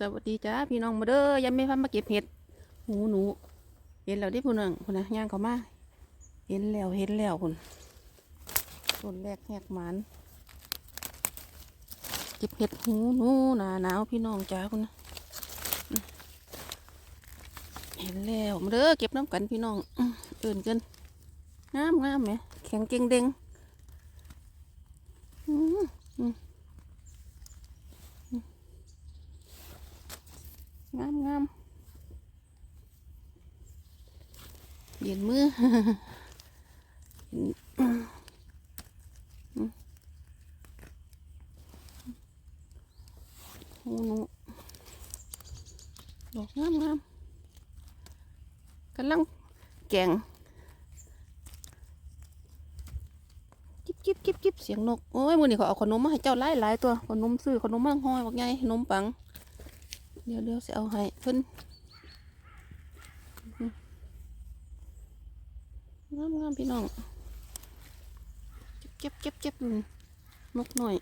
สวัสดีจ้าพี่น้องมาเด้อยังไม่พันมาเก็บเห็ดหนูหนู เห็นแล้วที่ผู้นึงผู้นะย่างเขามาเห็นแล้วเห็นแล้วคุณต้นแรกแหกหมันเก็บเห็ดหูหนูหนาหนาวพี่น้องจ้าคุณนะเห็นแล้วมาเด้อเก็บน้ำกันพี่น้องอื่นกันงามงามไหมแข็งเก่งเด้งอืมอืม งามงามเปลี่ยนมือโอ้หนูดอกงามงามกำลังแกงจิบจิบจิบจิบเสียงนก โอ้ยมือนี่เขาเอาขนมมาให้เจ้าหลายหลายตัว ขนมซื้อขนมมางห้อยบอกไงขนมปัง เดี๋ยวเดี๋ยวจะเอาให้เพิ่นงามงามพี่น้องเก็บเก็บเก็บอยู่นกหน่อย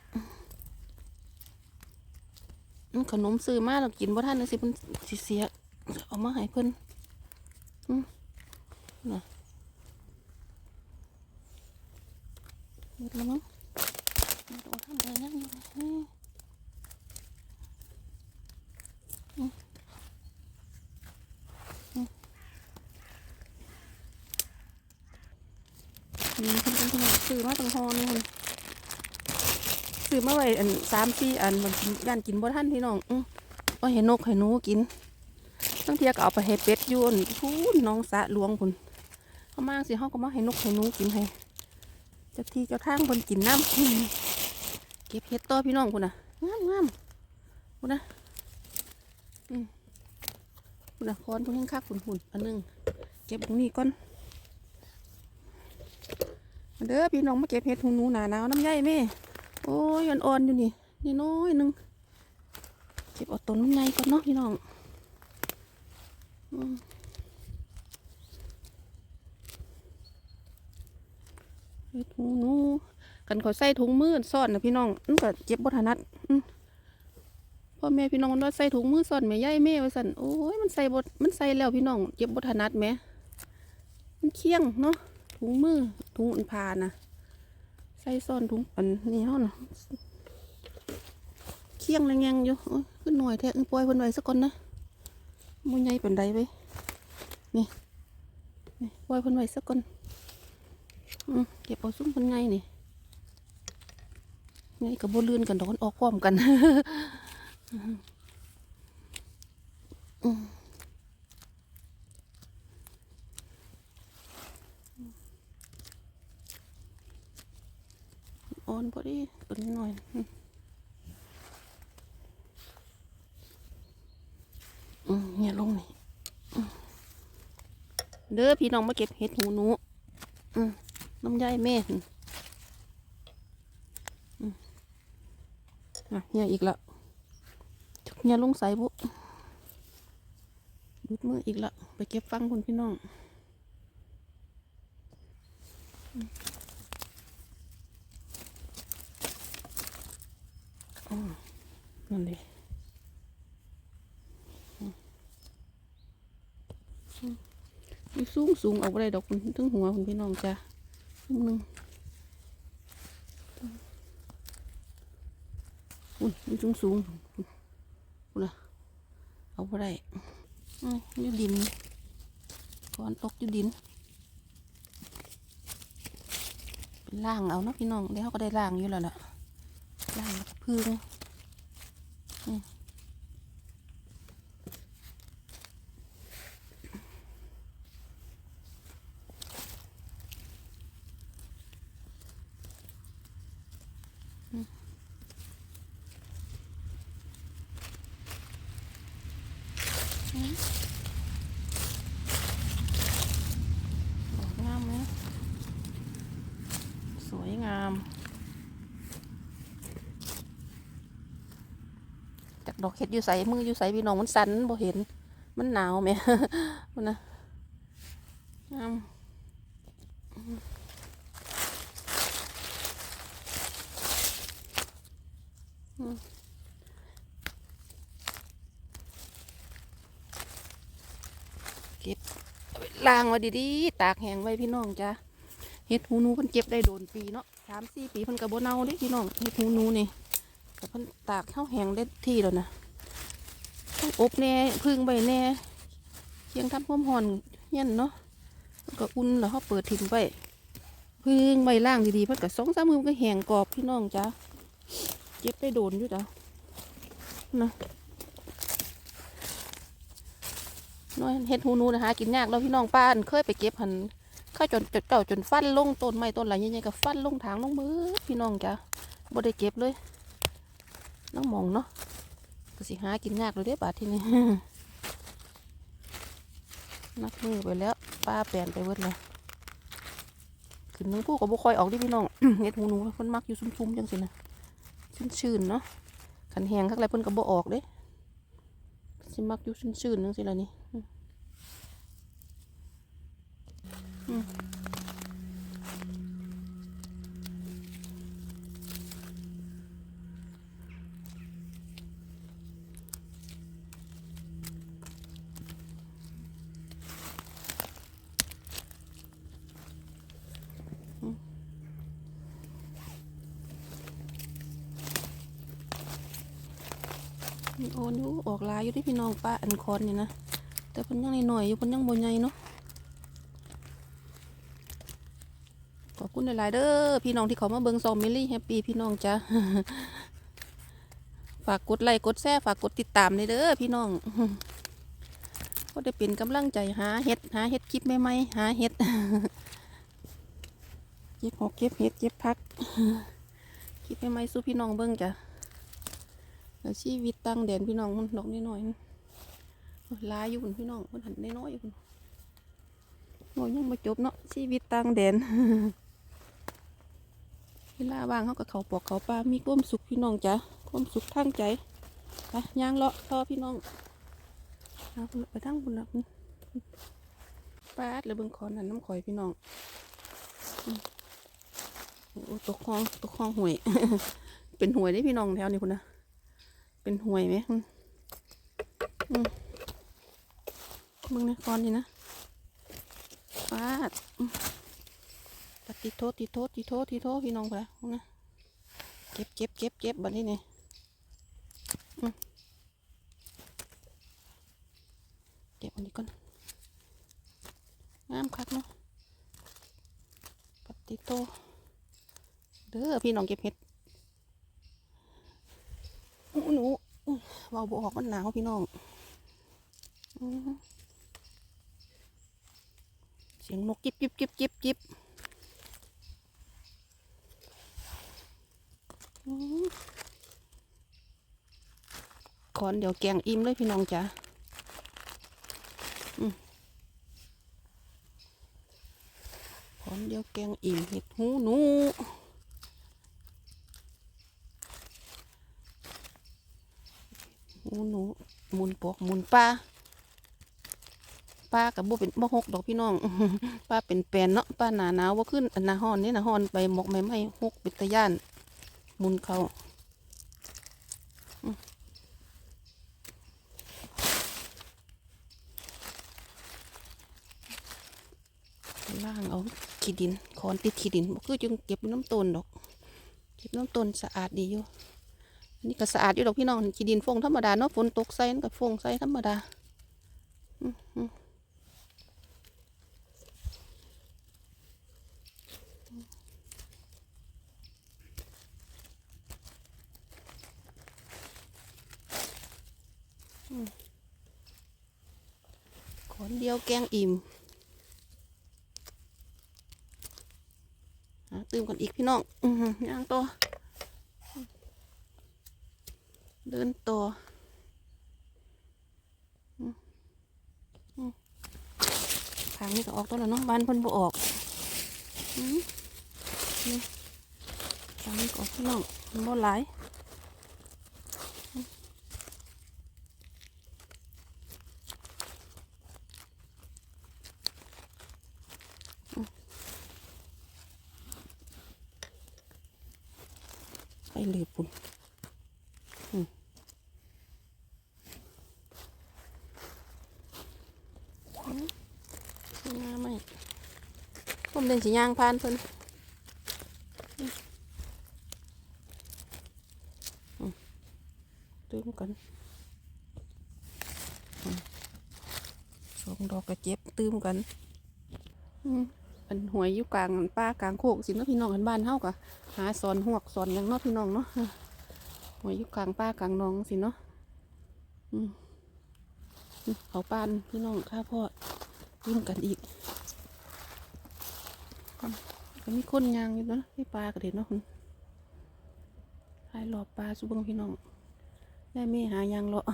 ขนมซื้อมาเรากินบ่ทันเลยสิเพิ่นสิเสียเอามาให้เพิ่นน่ะหมดแล้วมั้งไม่ต้องทำอะไรนั่งอยู่ นี่อืมคุณคุณซื้อมาตั้งหอนี่คุณซื้อมาไว้อันสามสี่อันมันกินย่านกินบ่ทันพี่น้องอือว่าเห็นนกให้หนูกินตั้งเทียก็เอาไปให้เป็ดยูนพูนน้องสะหลวงคุณเขามาสิเขาก็มาให้นกให้หนูกินให้เจ้าที่เจ้าทางคนกินน้ำเก็บเห็ดต่อพี่น้องคุณนะงามงามคุณนะ คุณน่ะคอนคุณยังคักคุณหุ่นอันหนึงเก็บตรงนี้ก่อนเด้อพี่น้องมาเก็บเห็ดหูหนูหนาหนาวน้ำใยแม่โอ้ยอ่อนๆอยู่นี่นี่น้อยหนึงเก็บเอาต้นน้ำใยก่อนเนาะพี่น้องเห็ดหูหนูกันขอใส่ถุงมือซ่อนนะพี่น้องมันก็เจ็บบ่ถนัดอืม พ่อแม่พี่น้องมันว่าใส่ถุงมือซ่อนแม่ใยแม่ไว้สั่นโอ้ยมันใส่บดมันใส่แล้วพี่น้องเจ็บบ่ถนัดแหม่มันเคียงเนาะถุงมือถุงอันพานะใส่ซ่อนถุงอันนี้เฮานะเคียงแรงๆอยู่โอ้ยขึ้นหน่อยแท้เออปล่อยเพิ่นไว้สักก่อนนะมันใหญ่เป็นไดไปนี่นี่ปล่อยเพิ่นไว้สักก่อนอืมเก็บเอาซุ้มเพิ่นไงนี่ไงกับโบลื่นกันดอกมันออกพร้อมกัน อ่อนพอดีตัวนี้หน่อยอืมเนี่ยลงนี่เด้อพี่น้องมาเก็บเห็ดหูหนูอืมน้ำยายแม่อืมอืมอะเนี่ยอีกละ เนี่ยลงใส่บุดุดมืออีกละ ไปเก็บฟังคุณพี่น้องอนั่นเลยอืมอืมมีสูงสูงเอาไปได้ดอกคุณถึงหัวคุณพี่น้องจ้ะนิดนึงอุ้ยมีสูงสูง นะเอาไปได้อืมอยู่ดินก้อนตกอยู่ดิน เป็นล่างเอาเนาะพี่น้องเดี๋ยวเขาก็ได้ล่างอยู่แล้วล่ะล่างพึ่งอืมอืมอืม ดอกงามไหมสวยงาม จากดอกเห็ดอยู่ใส่มืออยู่ใส่พี่น้องมันสันบ่เห็น มันหนาวไหมมันนะงาม เก็บเอาไป ล้างไว้ดีๆ ตากแห้งไว้พี่น้องจ้ะเฮ็ดหูหนูเพิ่นเก็บได้โดนปีเนาะสามสี่ปีเพิ่นก็บ่เน่าเด้พี่น้องเฮ็ดหูหนูนี่ก็เพิ่นตากเข้าแห้งได้ที่แล้วนะต้องอบแน่พึ่งใบแน่เคียงทำความร้อนเย็นเนาะมันก็อุ่นแล้วเขาเปิดทิ้งไว้พึ่งใบล่างดีๆเพิ่นก็สองสามมือมันก็แห้งกรอบพี่น้องจ้ะเก็บได้โดนอยู่จ้ะนะ น้อยเฮ็ดหูนูนะคะกินยากแล้วพี่น้องป้านเคยไปเก็บหันเข้าจนจนเก่าจนฟันลงต้นไม้ต้นอะไรใหญ่ๆก็ฟันลงทางลงมือพี่น้องจ้ะบ่ได้เก็บเลยน้องมองเนาะก็สิหากินยากเลยเด้บาดที่นี่นักมือไปแล้วป้าแปลนไปเบิดเลยขึ้นนึงผู้ก็บ่คอยออกดิพี่น้องเฮ็ดหูหนูเพิ่นมักอยู่ซุ่มๆจังซี่นะชื้นๆเนาะขันแหงคักไรเพิ่นก็บ่ออกเด้ สิมักยุ่ชื้นๆนึงสิละนี่ มีโอนอยู่ออกลายอยู่ที่พี่น้องป้าอันคอนนี่นะแต่เพิ่นยังน้อยอยู่เพิ่นยังบ่ใหญ่เนาะขอบคุณหลายๆเด้อพี่น้องที่เขามาเบิงซอมมิลลี่แฮปปี้พี่น้องจ้ะฝากกดไลค์กดแชร์ฝากกดติดตามเลยเด้อพี่น้องก็ได้เป็นกำลังใจหาเฮ็ดหาเฮ็ดคลิปใหม่ๆหาเฮ็ดเก็บหอกเก็บเฮ็ดเก็บพักคลิปใหม่ๆสู้พี่น้องเบิ่งจ้ะ แล้วชีวิตตั้งแดนพี่น้องมันดอกน้อยๆหลายอยู่พุ่นพี่น้องมันหันน้อยๆอยู่พุ่นโอ้ยังมาจบเนาะชีวิตต่างแดนเวลาว่างเขากับเขาปอกเขาปลามีความสุขพี่น้องจ้ะความสุขทางใจไปย่างเลาะต่อพี่น้องเอาไปทั้งบุญละแปาดแล้วเบิ่งคอนนั่นน้ำข่อยพี่น้องโอ้ตกคลองตกคลองห่วย เป็นห่วยได้พี่น้องแถวนี้พุ่นนะ เป็นห่วยไหมอืมมึงนะก่อนดีนะฟาดปฏิโทษติโทษติโทษติโทษพี่น้องไปมึงนะเก็บเก็บเก็บเก็บบัดนี้นี่อืมเก็บอันนี้ก่อนงามคักเนาะปฏิโทษเด้อพี่น้องเก็บเห็ด อู้หนูเบาบออกมันหนาวพี่น้องเสียงนกจิบจิบจิบจิบจิบขอนเดี๋ยวแกงอิ่มเลยพี่น้องจ๋าอืมขอนเดี๋ยวแกงอิ่มเห็ดหูหนูหูหนูห มุนปอกหมุนปลาป้ากับบ่เป็นบ่หกดอกพี่น้องป้าเป็นแปลนเนาะป้าหนาหนาวว่าขึ้นอันหนาฮอนนี่หนาฮอนไปหมกไม่ไม่หกปิตะย่านหมุนเขาล่างเอาขี้ดินคอนติดขี้ดินบ่คือจึงเก็บน้ำต้นดอก เก็บน้ำต้นสะอาดดีอยู่ นนี้ก็สะอาดอยู่ดอกพี่น้องขี้ดินฟงธรรมดาเนาะฝนตกใส่มันก็ฟงใส่ธรรมดาขนเดียวแกงอิ่มตื่มกันอีกพี่น้องอือหือย่างตัว เดินตัวอืมอืมทางนี้ก็ออกตัวแล้วเนาะบ้านเพิ่นบ่ออกอืมนี่ทางนี้ก็ออกพี่น้องมันบ่หลาย ไปเลยปุ่นอืมอืม ผมเดิน สีย่างผ่านเพิ่นอืมตื้มกันอืมสองดอกกระเจ็บตื้มกันอืมเป็นหวยอยู่กลางป้ากลางโคกสิเนาะพี่น้องกันบ้านเฮากะหาสอนหวกสอนหยังเนาะพี่น้องเนาะหวยอยู่กลางป้ากลางหนองสิเนาะอืมอืมเขาปานพี่น้องข้าพ่อตื้มกันอีก ก็มีคนยางอยู่นะที่ปลากระเด็นเนาะคุณหายหลอบปลาสุบงพี่น้องได้มีหายางเลาะ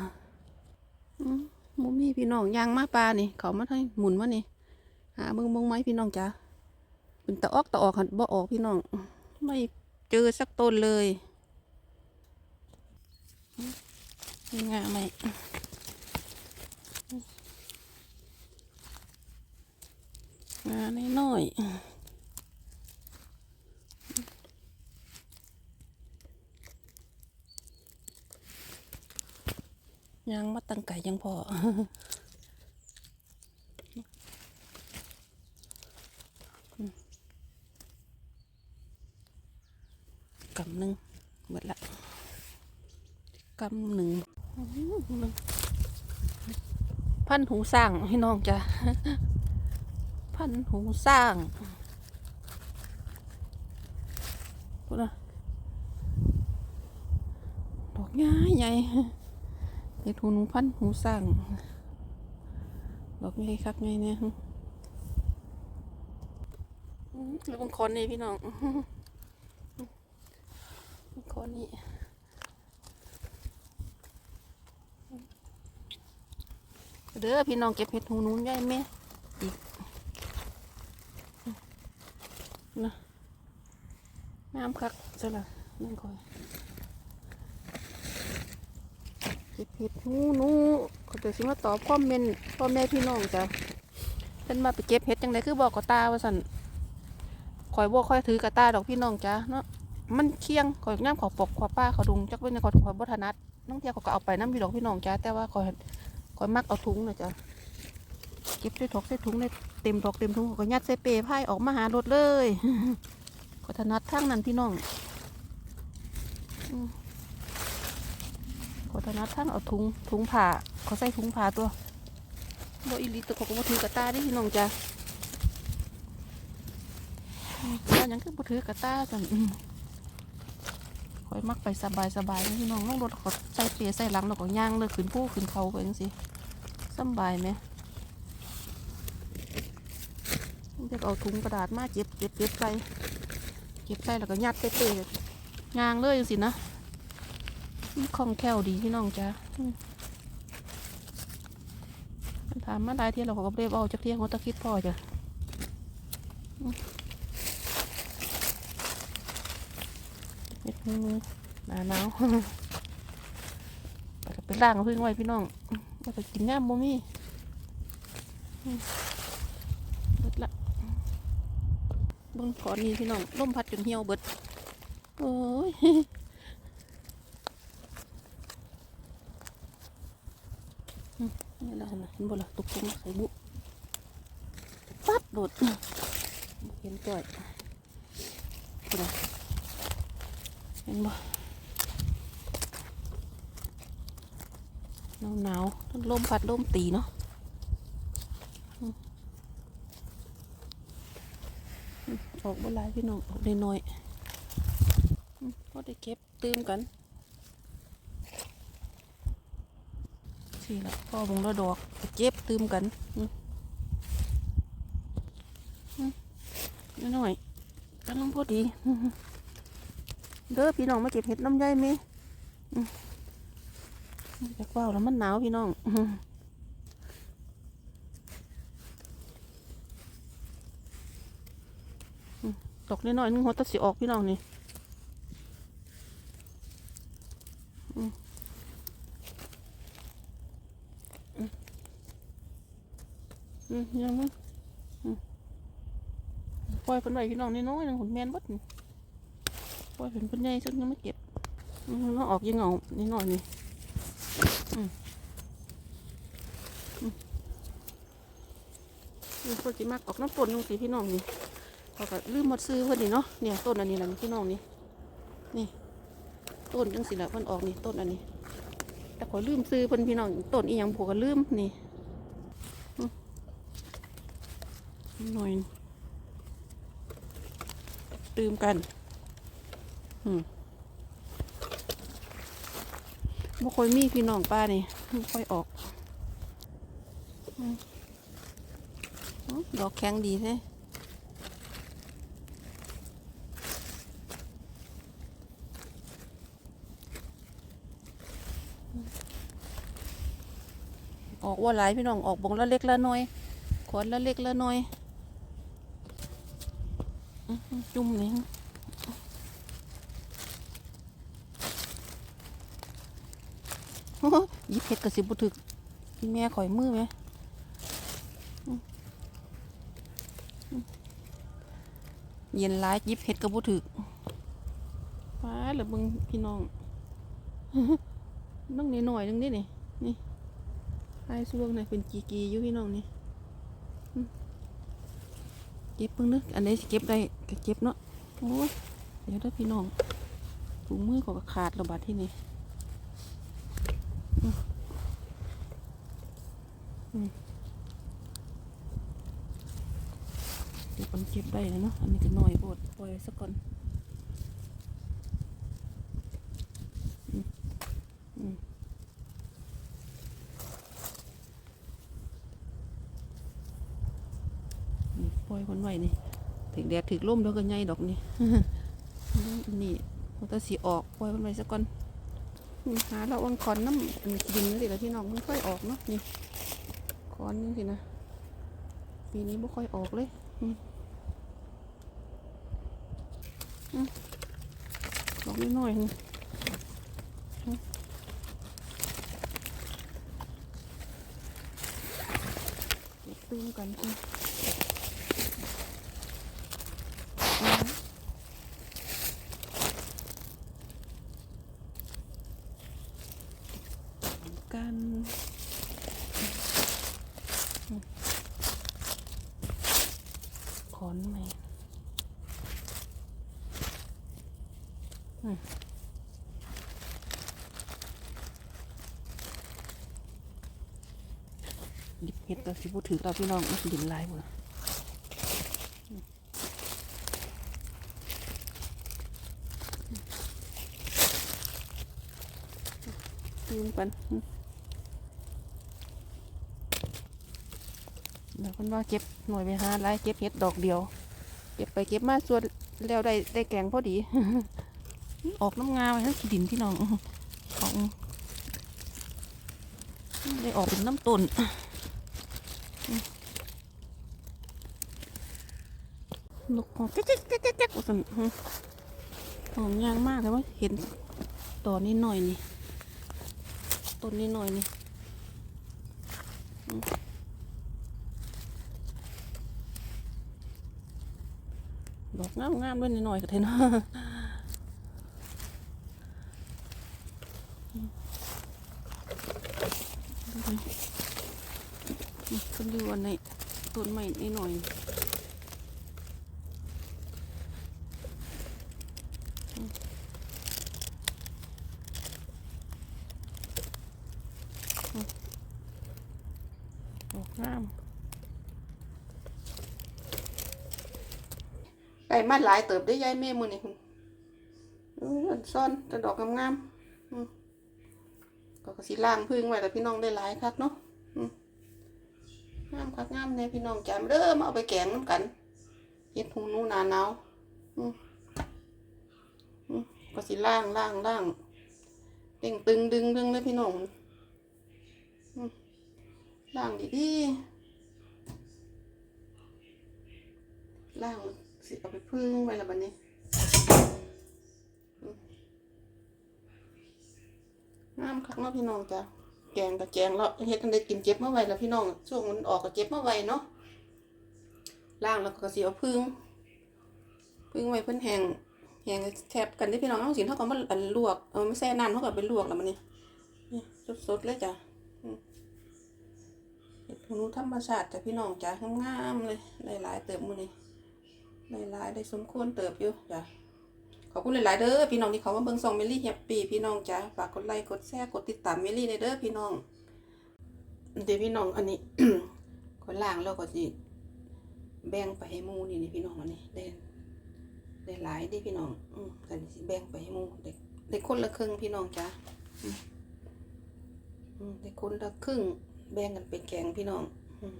อืมมุมีพี่น้องยางมาปลานี่ เขามาให้หมุนมานี่ หาเบิ่งเบิ่งไหมพี่น้องจ้าเป็นตะออกตะออกหันบ่ออกพี่น้อง ไม่เจอสักต้นเลยนี่งาไหมงาน้อยๆ ยังมาตั้งไก่ยังพอกำหนึ่งหมดละกำหนึ่งพันหูสร้างให้น้องจ้ะพันหูสร้างพูดนะดอกง่ายใหญ่ เห็ดหูหนูพันหูสร้างดอกใหญ่คักใหญ่เนี่ยอื้อแล้วบางคนนี่พี่น้องบางคนนี่เด้อพี่น้องเก็บเห็ดหูหนูใหญ่ไหมอีกนะน้ำคักจะละนั่นก่อน เห็ดหูหนูเขาจะสิมาตอบคอมเมนต์พ่อแม่พี่น้องจ้ะเพิ่นมาไปเก็บเห็ดจังไดคือบอกกับตาว่าสั่นคอยบอกคอยถือกระตาดอกพี่น้องจ้ะเนาะมันเคียงคอยย่ำขอปกขอป้าเขาดุงจักเป็นขอขอยบ่ถนัดน้องเทียเขาก็เอาไปน้ำพี่ดอกพี่น้องจ้ะแต่ว่าคอยคอยมักเอาถุงนะจ้ะเก็บใส่ถกใส่ถุงในเต็มถกเต็มถุงก็ยัดใส่เปรย์ไพ่ออกมาหารถเลยขอยถนัดทางนั้นพี่น้อง ขอธนัดทั้งเอาถุงถุงผ้าเขาใส่ถุงผ้าตัวบ่อีหลิตเขาก็บ่ถือกระตาได้พี่น้องจ้ะอืมแล้วหยังคือบ่ถือกระตาสันคอยมักไปสบายสบายพี่น้องน้องรถเขาใส่เปียใส่หลังแล้วก็ย่างเลยขึ้นผู้ขึ้นเขาไปจังซี่สบายไหมเรียกเอาถุงกระดาษมาเจ็บเจ็บเจ็บใส่เก็บใส่แล้วก็ยัดใส่เปยย่างเลยจังซี่นะ คล่องแคล่วดีพี่น้องจ้าถามมาได้เที่ยเราก็เรียบเอาจากเที่ยงหัวตะคิดพ่อจ้ะมเม็ดมือหนาหนาวไปกับไปล่างเพึ่งไว้พี่น้องว่าจะกินง่ามบ่มีอืมเบิดละบิ่งขอนี่พี่น้องลมพัดจนเหี่ยวเบิด โอ้ย นี่ละนะเห็นบ่ละตุกตุกใส่บุปั๊บโดดเห็นจ่อยบ่ละเห็นบ่หนาวหนาวๆลมพัดลมตีเนาะออกบ่หลายพี่น้องออกน้อยๆอืมก็ได้เก็บตื่มกัน สี่ละพ่อบงระดอกเจ็บตืมกันอืมอืมนิดหน่อยกำลังพอดี เด้อพี่น้องมาเก็บเห็ดน้ำใยไหมอยากว่าวแล้วมันหนาวพี่น้องอืมอืมตกนิดหน่อยนึงหัวตัดสิออกพี่น้องนี่ อืมยังมั้งปล่อยเป็นใบพี่น้องน้อยๆนึงหุ่นแมนบดปล่อยเป็นเป็นใหญ่สักยังไม่เก็บอืม nó ออกยังเหงานิดหน่อยนี่มอืมนี่คนจิมักออกน้ำปนลงสิพี่น้องนี่เขาก็ลืมหมดซื้อเพิ่นนี่เนาะเนี่ยต้นอันนี้แหละพี่น้องนี่นี่ ต้นจังสิละเพิ่นออกนี่ต้นอันนี้ แต่ขอลืมซื้อเพิ่นพี่น้องต้นอีหยังผูกก็ลืมนี่อืม หน่อยลืมกันอืมบ่ค่อยมีพี่น้องป้านี่บ่ค่อยออกอืมอ๋อดอกแข็งดีแท้ออกว่าหลายพี่น้องออกบงละเล็กละน้อยขอนละเล็กละน้อย จุ่มนี่โอ้โหหยิบเห็ดกระสิบบุถึกพี่แม่ข่อยมือไหมอืมอืมเย็นร้ายหยิบเห็ดกระบุถึกว้าหรือมึงพี่น้องน้องนี่หน่อยนึงนี่นี่นี่ไอ้ช่วงนี่เป็นกีกีอยู่พี่น้องนี่อืมเก็บเพิ่งนึกอันนี้เก็บได้ก็เก็บเนาะโอ้ยเดี๋ยวเด้อพี่น้องถุงมือก็ขาดระบาดที่นี่เดี๋ยวมันเก็บได้เลยเนาะอันนี้ก็น่อยโบดปล่อยไว้สักก่อนอืมอืมนี่ปล่ อยคนไว้นี่ถึงแดดถึงลมแล้วก็ใหญ่ดอกนี่นี่มันก็สีออกปล่อยมันไว้สักก่อนหาเราวังคอนน้ำอันดินนี่สิแล้วพี่น้องมันค่อยออกเนาะนี่คอนนี่สินะปีนี้ไม่ค่อยออกเลยอืมอืมดอกนิดหน่อยนึงอืมเก็บตื้มกันอืมอืมกันอืมขอนไหมอืมหยิบเห็ด ก็สิบูถือเราพี่น้องมันสิดินลายหมดตืมกันเดี๋ยวคนว่าเก็บหน่วยไปหาไล่เก็บเห็ดดอกเดียว เก็บไปเก็บมาส่วนแล้วได้ได้แกงพอดี ออกน้ำงาไว้ทั้งขีดินพี่น้องของได้ออกเป็นน้ำต้น นกของแจ๊กแจ๊กแจ๊กแจ๊กแจ๊กว่าซั่นอื้อหอมยางมากเลยว่าเห็นต่อนนี้หน่อยนี่ต้นนี้หน่อยนี่ดอกงามงามๆด้วยนิดหน่อยก็เทนขึ้น อยู่อันในต้นใหม่นิดหน่อยดอกงามไก่มาหลายเติบได้ยายแม่มือนี่คุณเอออันซ่อนแต่ดอกงามๆก็สิล่างพึ่งไว้แต่พี่น้องได้หลายคักเนาะ งามคักงามเนี่ยพี่น้องจำเริ่มเอาไปแกงน้ำกันเฮ็ดหูนูหนาหนาวอืมอืมก็สิล่างล่างล่างเต่งตึงดึงดึงเลยพี่น้องล่างดีดีล่างสิเอาไปพึ่งไว้ละบัดนี้งามคักเนาะพี่น้องจ้ะ งกับแกงแล้วเฮ็ดทันได้กินเจ็บเมื่อไหร่แล้วพี่น้องช่วงมันออกก็เจ็บเมื่อไหร่เนาะล่างแล้วก็สิเอาพึ่งพึ่งไว้เพิ่นแห้งแห้งแทบกันที่พี่น้องเอาสิเท่ากับมันอันลวกเออไม่แช่น้ำเท่ากับเป็นลวกแล้วมันนี่นี่สดๆเลยจ้ะเห็ดหนูธรรมชาติจ้ะพี่น้องจ้ะงามๆเลยหลายๆเติมมื้อนี้หลายๆได้สมควรเติบอยู่จ้ะ ขอบคุณหลาย ๆ เด้อพี่น้องที่เขามาเบิ่งซองเมลี่แฮปปี้พี่น้องจ้ะฝากกดไลค์กดแชร์กดติดตามเมลี่ในเด้อพี่น้อง เดี๋ยวพี่น้องอันนี้คนล่างแล้วก็สิแบ่งไปให้มูนี่นี่พี่น้องอันนี้ได้ได้หลายเดิพี่น้อง อืมกันสิแบ่งไปให้มูเด็กเด็กคนละครึ่งพี่น้องจ้ะอืมอืมเด็กคนละครึ่ง แบ่งกันไปแกงพี่น้อง อืม